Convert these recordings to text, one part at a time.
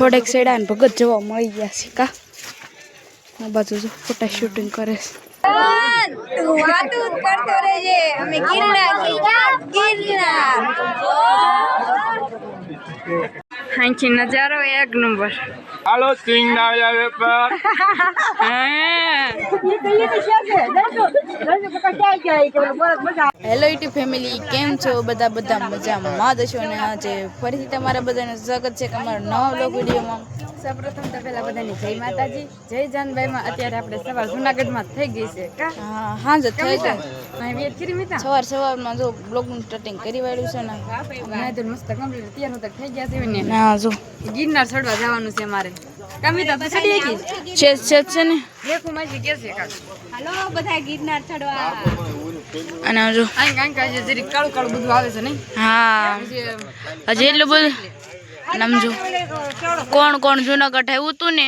થોડેક સેડા ને ભગત જોવા મળી ગયા છે કા? આ બાજુ જો ફોટા શૂટિંગ કરે છે. અહીંથી નજારો એક નંબર. હાલો સિંગ ના આવે પર. હેલો યુટ્યુબ ફેમિલી કેમ છો? બધા બધા મજામાં છો અને આજે ફરીથી તમારા બધાને સ્વાગત છે કે અમારા નવા બ્લોગ વિડીયોમાં. સૌપ્રથમ તો પેલા બધાને જય માતાજી. જય જાનભાઈમાં. અત્યારે આપણે સવાર જુનાગઢમાં થઈ ગઈ છે કા? હા હા જ થઈ મિતા? સવાર સવારમાં જો બ્લોગનું સ્ટાર્ટિંગ કરી વાળ્યું છે ને. તો મસ્ત કમ્પ્લીટ અત્યારનું તો થઈ ગયા છે ને ના જો. ગિરનાર ચડવા જવાનું છે મારે કમિતા તો ચડી ગઈ છે છે છે ને? દેખું માજી કે છે હાલો બધા ગિરનાર ચડવા અને આ. જો અહીં કાઈ કાંઈ જરી કાળું કાળું બધું આવે છે નહીં? હા. હજી એટલું બધું? નમજો કોણ કોણ જૂનાગઢ આવ્યું તું ને?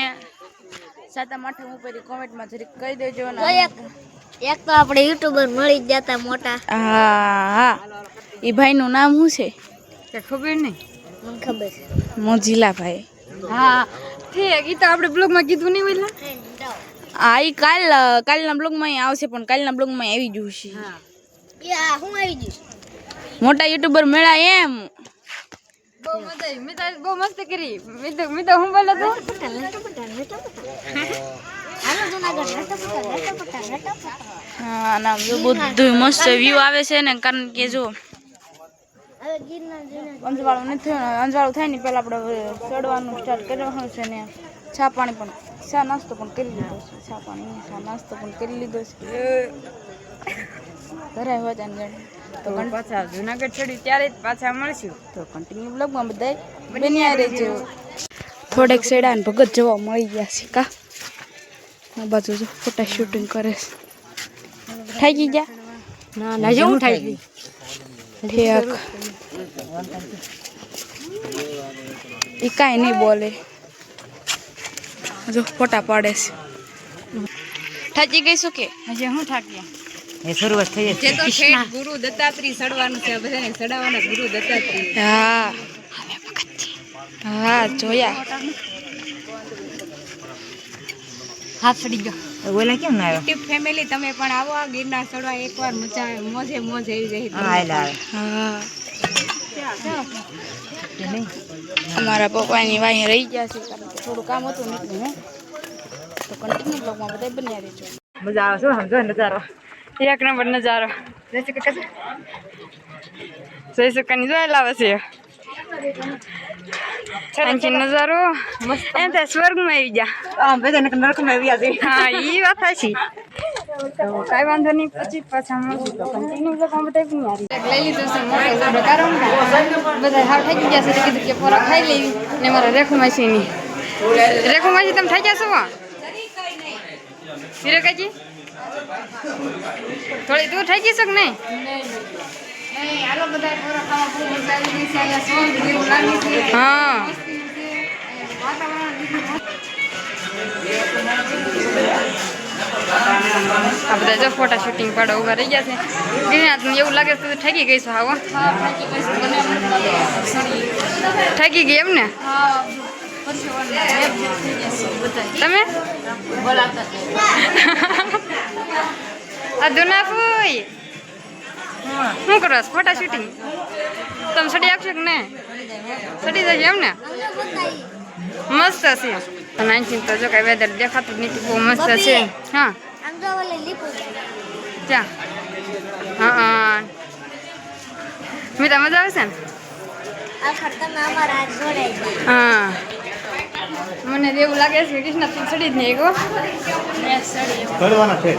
સાતમ આઠમ ઉપર કોમેન્ટમાં જરી કહી દેજો ને. એક તો આપણે યુટ્યુબર મળી જ જતા મોટા. હા હા. એ ભાઈનું નામ શું છે? ખબર નહીં? મને ખબર છે. મોજીલા ભાઈ હા. ઠીક ઈ આપણે બ્લોગમાં કીધું નહીં વેલા હા કાલ, કાલના બ્લોગમાં આવશે, પણ કાલના બ્લોગમાં આવી ગયું છે હા આવી ગયું મોટા યુટ્યુબર મેળા એમ. કરી મેં તો મેં હું ના બધું મસ્ત વ્યૂ આવે છે ને, કારણ કે જો અંજવાળું નથી થયું અંજવાળું થાય ને પહેલાં આપણે ચડવાનું સ્ટાર્ટ કરવાનું છે ને ચા પાણી પણ ચા નાસ્તો પણ કરી લીધો છે ચા પાણી ચા નાસ્તો પણ કરી લીધો છે ઘરે હોય ત્યાં ગણ તો તો પાછા જુનાગઢ ચડી ત્યારે જ પાછા મળશું તો કન્ટિન્યુ બ્લોગમાં બધાય બન્યા રહેજો થોડેક સેડા ને ભગત જોવા મળી ગયા છે કા આ બાજુ જો ફોટા શૂટિંગ કરે છે ગઈ ગયા ના ના જેવું થઈ ગઈ ઠેક એ કાંઈ નહીં બોલે. જો ફોટા પાડે છે. થાકી ગઈ શું કે? હજી હું થાકી એ શરૂઆત થઈ જે તો ઠેઠ ગુરુ દત્તાત્રી ચડવાનું છે બધાને ચડાવવાના ગુરુ દત્તાત્રી હા. હા જોયા. હાથ ચડી ગયો. ઓલા કેમ ના આવ્યો? યુટ્યુબ ફેમિલી તમે પણ આવો આ ગિરનાર ચડવા એકવાર મજા આવે મોજે મોજ આવી જાય હા એટલે હા. અમારા પપ્પાની વાહી રહી ગયા છે થોડું કામ હતું ને એટલે હું. તો કન્ટિન્યુ બ્લોગમાં બધા બન્યા રહેજો. મજા આવે છે સમજો નજારો. એક નંબર નજારો. જય શ્રી કૃષ્ણ. જય શ્રી કૃષ્ણ જોયેલા લાવે છે અહીંથી નજારો એમ થાય સ્વર્ગમાં આવી જા આમ બધા નરકમાં આવ્યા છે. હા ઈ વાત સાચી. તો કાંઈ વાંધો નહીં પછી પાછા મળશું તો કન્ટિન્યુ લોકો બધા બિહારી લઈ લીધું છે મોટો જોડો કારણ બધા હાવ થઈ ગયા છે કીધું કે પોરા ખાઈ લેવી ને મારા રેખુ માસીની રેખુ માસી તમે થઈ ગયા છો? વિરેકાજી થોડી દૂર થઈ કે નહીં? હા આ બધા જો ફોટા શૂટિંગ પાડો ઊભા રહી ગયા છે ગિરનાર એવું લાગે છે તો ઠગી ગઈ છું હાવો ઠગી ગઈ એમ ને તમે આ દુનાફુઈ શું કરો? છો? ફોટા શૂટિંગ? તમે સડી આપશો કે ને સડી જશે એમ ને મસ્ત છે. અને તો જો કાંઈ વેધર દેખાતું જ નથી બહુ મસ્ત છે. હા. આમ તો ચા હા હા. મીઠા મજા આવશે ને? હા. મને એવું લાગે છે કે કૃષ્ણ સડી જ નહીં ગો છે.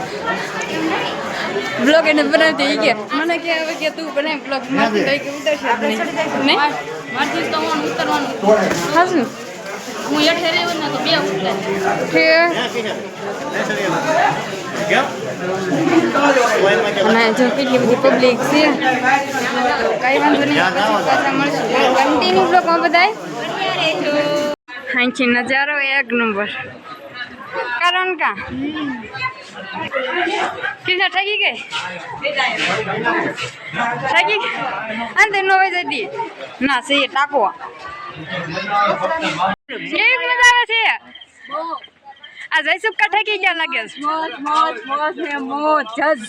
બ્લોગ એને બનાવતી ઈ કે મને કે હવે કે તું બનાવી બ્લોગ મારથી કઈ કે ઉતરશે નહીં. મારથી તો હું ઉતરવાનું. હાસું હું એઠે રહ્યો ને તો બે ઉતરે. અને જો કેટલી બધી પબ્લિક છે. કઈ વાંધો નહીં પછી મળશું. કન્ટિન્યુ બ્લોગમાં બધાય? અહીંથી નજારો એક નંબર. કૃષ્ણ ઠગી ગઈ? ઠગી ગઈ? અંતે નો હોય જતી ના છે એ ટાકો કેવી મજા આવે છે? આ જયસુખ કે ક્યાં લાગે છે. મોજ મોજ ને મોજ જજ.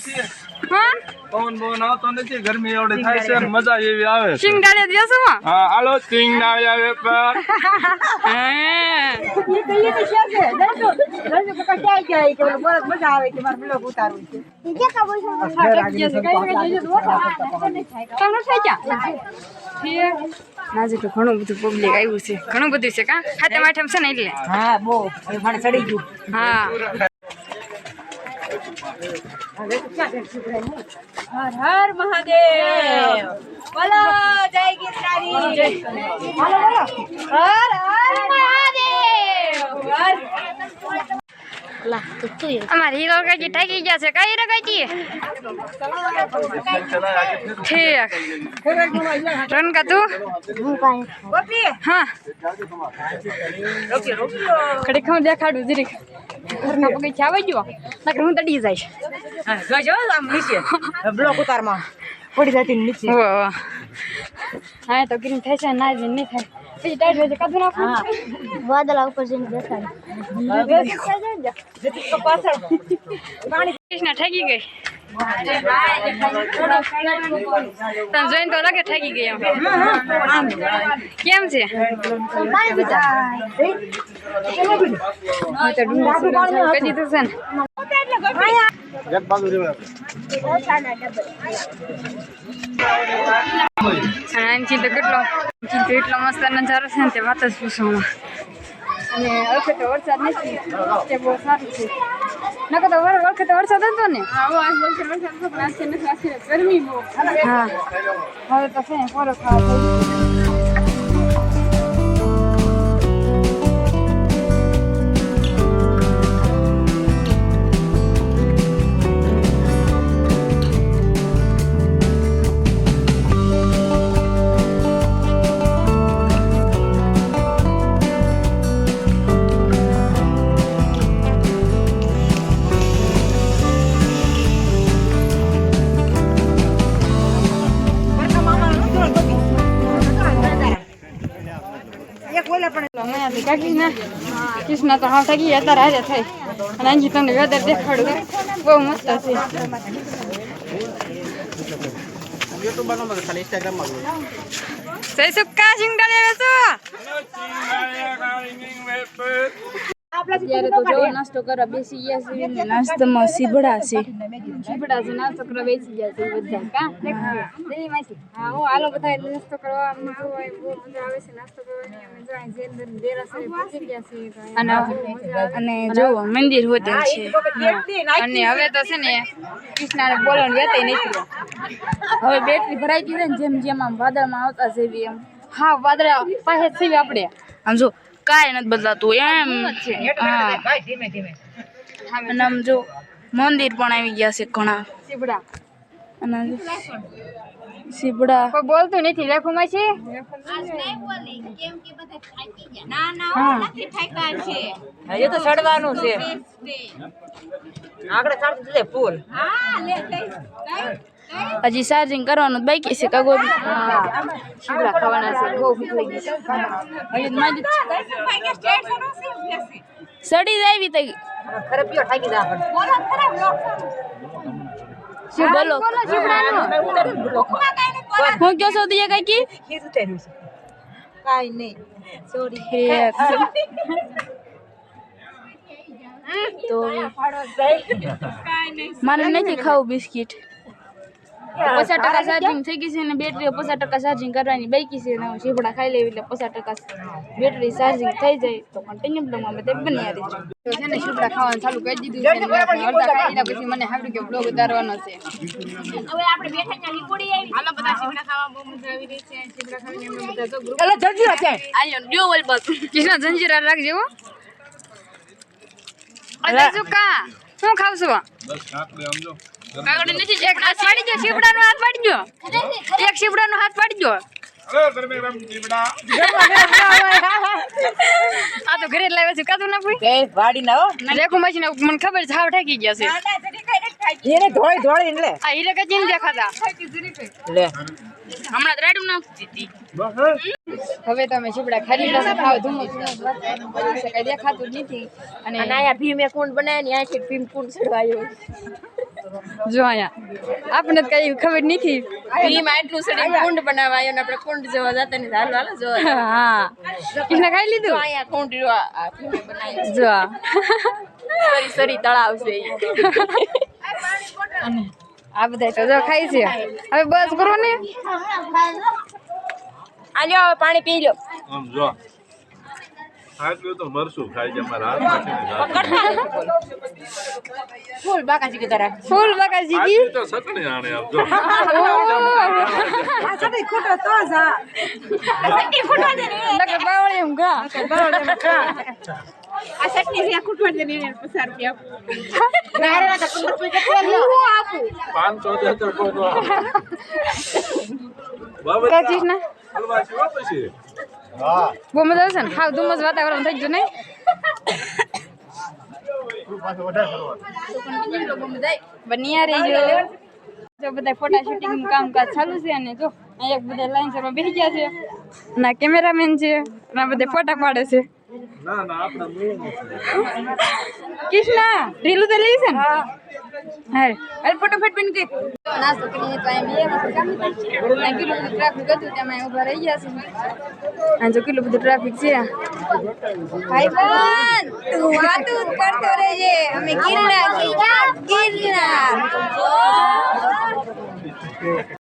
હા? પવન પવન આવતો નથી ગરમી એવડી થાય છે મજા એવી આવે છે. સિંગ ડાળે દિવસો માં? હા હાલો સિંગ નાળિયા વેપાર મજા આવે કે મારે બ્લોગ ઉતારવું છે બીજા કા બોલ તમને થઈ ગયા ના જેટલું ઘણું બધું પબ્લિક આવ્યું છે. ઘણું બધું છે કા? ખાતે માઠમ છે ને એટલે. હા બહુ. હવે મારે ચડી ગયું. હા. હર હર મહાદેવ. બોલો જય ગીતારી હર હર મહાદેવ. લા તો તું અમારી હીરો કાકી ઠાકી ગયા છે. કઈ રે કાકી? ઠીક. રનકા તું? હું. ગોપી હા દેખાડું જરીક. ઘરના બગીચા આવી ગયો નકર હું તડી જઈશ. હા જોજો આમ નીચે. બ્લોક ઉતારમાં. પડી જતી નીચે. હા તો ગ્રીન થાય છે ના જ નહીં થાય. પછી ટાઈટ હોય છે કાઢું નાખું વાદળા ઉપર જઈને બેસાડ પાછળ પાણી કૃષ્ણ ઠગી ગઈ તને જોઈને તો લાગે ઠગી ગઈ એમ. કેમ છે? પાણી પીતા હા તો ડુંગળી સુરત ચાલુ કરી દીધું છે કેટલો એટલો મસ્ત નજારો છે ને તે વાત જ પૂછો અને વખતે તો વરસાદ નથી. તે બહુ સારું છે. નકર તો વર- વખતે વરસાદ હતો ને? ગરમી બહુ. હા. હવે તો છે ફરક ફોરો ખાવા અહીંયાથી કાઢી ના કૃષ્ણ તો હાવ થાકી અત્યારે હારે થઈ. અને અહીંથી તમને વેધર દેખાડું બહુ મસ્ત છે. જય સુક્કા સિંગડાલે વેચો. અત્યારે તો જો નાસ્તો કરવા બેસી ગયા છે નાસ્તામાં સીભડા છે. ચીપડા છે નાસ્તો કરવા બેસી ગયા છે બધા. કા? હા. હું હાલો બધા નાસ્તો કરવા અમને બહુ મજા આવે છે નાસ્તો કરવાની. અમે જો અહીં જૈન પહોંચી ગયા છે અને અને જો મંદિર હોતે છે. અને હવે તો છે ને કૃષ્ણને બોલવાનું વેતાઈ નીકળ્યો હવે બેટરી ભરાઈ ગઈ છે ને જેમ જેમ આમ વાદળમાં આવતા જેવી એમ. હા વાદળા પાસે જ છીએ આપણે આમ જો કાંઈ નથી બદલાતું એમ. હા ભાઈ ધીમે ધીમે. અને આમ જો મંદિર પણ આવી ગયા છે ઘણા. સીબડા અને આ કોઈ બોલતું નથી રાખો માસી? હા. હજી તો ચડવાનું છે. આગળ ફૂલ. હજી ચાર્જિંગ કરવાનું બાકી છે કાગો સીબડા ખાવાના છે બહુ ભૂખ લાગી છે હજી મારી સડી જ આવી તઈ ખરે પીઓ ઠાકી દા પણ શું બોલો બોલો સીબડાનું હું કયો છો દિયા કાકી ખીર ઉતાર્યું છે કાઈ નહીં સોરી ઠીક તો મારે નથી ખાવું બિસ્કિટ પચાસ ટકા ચાર્જિંગ થઈ ગઈ છે અને બેટરી પચાસ ટકા ચાર્જિંગ કરવાની બાકી છે અને હું સીભડા ખાઈ લેવી એટલે પચાસ ટકા બેટરી ચાર્જિંગ થઈ જાય તો કન્ટિન્યુ બ્લોગમાં બધા બની આવી તો છે ને સીબડા ખાવાનું ચાલુ કરી દીધું છે ને મેં અડધા ખાઈ પછી મને સાંભળ્યું કે બ્લોગ ઉતારવાનો છે. હાલો બધા સીબડા ખાવા બહુ મજા આવી રહી છે. સીબડા ખાઈને અમે બધા તો group એટલે જલ્દી હશે આયો ડ્યુઅલ બસ કૃષ્ણ જંજીરા રાખજે અરે સુકા હું ખાવ છું બસ કાકડે સમજો એક હાથ પાડી ગયો હાથ પાડી એક હાથ પાડી આ તો ઘરે લાવ્યા છે કાતું ના કોઈ વાડી ના હો રેખું માસીને મને ખબર છે હાવ ઠાકી ગયા છે એને ધોળી ધોળી ને આ હીરે કચી ને દેખાતા લે હમણાં જ નાખતી હતી હવે તમે ચીપડા ખાલી પાસે ખાવ ધૂમો દેખાતું જ નથી અને ભીમે કુંડ બનાવ્યા ને અહીંથી ભીમ કુંડ ચડવાયો જો અહીંયા. આપણને તો કઈ ખબર નથી. ભીમ આટલું સડી કુંડ બનાવાયો ને આપણે કુંડ જેવા જતા ને હાલો હાલો જો હા. કિસને ખાઈ લીધું? અહીંયા કુંડ ભીમે જો. સોરી સરી તળાવ છે અને આ બધા તો જો ખાઈ છે. હવે બસ કરો ને. આ લ્યો હવે પાણી પી લ્યો. આમ જો. આટલું તો મરશું. ખાઈ છે મારા હાથમાં ફૂલ બાકાજી કે તારા ફૂલ બકાજી કી? તો સકણી આણે આમ જો. નકર બાવળી એમ ગા આ ચટણી છે ખૂટવા દે ને રૂપિયા હું હલવા પછી. બહુ મજા આવશે ને? ધુમ્મસ વાતાવરણ થઈ ગયું નહીં? બનિયા રહીજો. જો બધા ફોટા શૂટિંગનું કામકાજ ચાલુ છે અને જો અહીંયા એક બધા લાઈનમાં બેસી ગયા છે. ના કેમેરામેન છે ના બધા ફોટા પાડે છે. ના ના આપણે મૂળ કિશના રીલું તો લઈ છે ને? હારે અરે ફટાફટ બની ગઈ નાસ્તો કરીને તો એમ એ કામ કેટલું બધું ટ્રાફિક હતું તેમાં અહીં ઊભા રહી ગયા છે આ જો કેટલું બધું ટ્રાફિક છે. ભાઈ બન તું વાતું કરતો રહેજે. અમે ગિરનાર ગિરનાર.